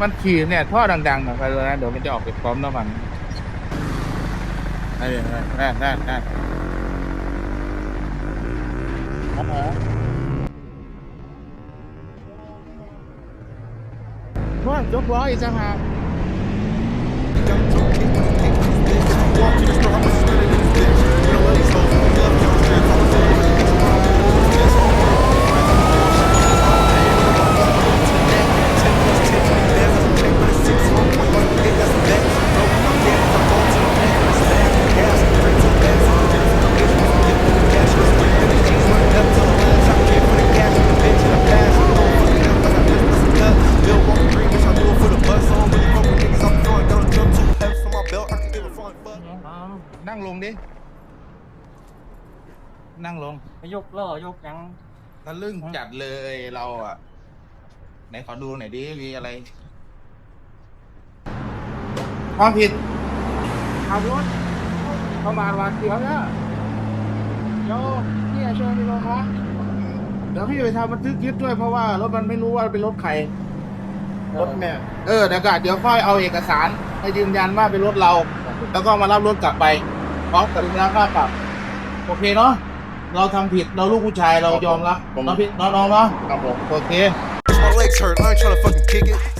มันขี่เนี่ยท่อดังๆหน่อยไปเลยนะเดี๋ยวมันจะออกไปพร้อมน้ำมันนั่นนี่นั่นนั่นนั่นอ๋อว่ายกล้ออีกสักหาก นั่งลงดิ นั่งลงไปยกล้อยกยัง ทะลึ่งจัดเลยเราอะ ไหนขอดูหน่อยดิ มีอะไร ความผิดขับรถประมาทหวาดเสียวเนี่ยเดี๋ยวพี่เชิญไปโรงพักเดี๋ยวพี่ไปทำบันทึกยึดด้วยเพราะว่ารถมันไม่รู้ว่าเป็นรถใคร รถแม่เออเดี๋ยวก่อนเดี๋ยวค่อยเอาเอกสารให้ยืนยันว่าเป็นรถเรา แล้วก็มารับรถกลับไป พร้อมกับรับค่าปรับโอเคเนาะเราทำผิดเราลูกผู้ชายเรายอมรับน้องพี่น้องๆเนาะครับผม โอเค My legs hurt, I ain't tryna fucking kick it.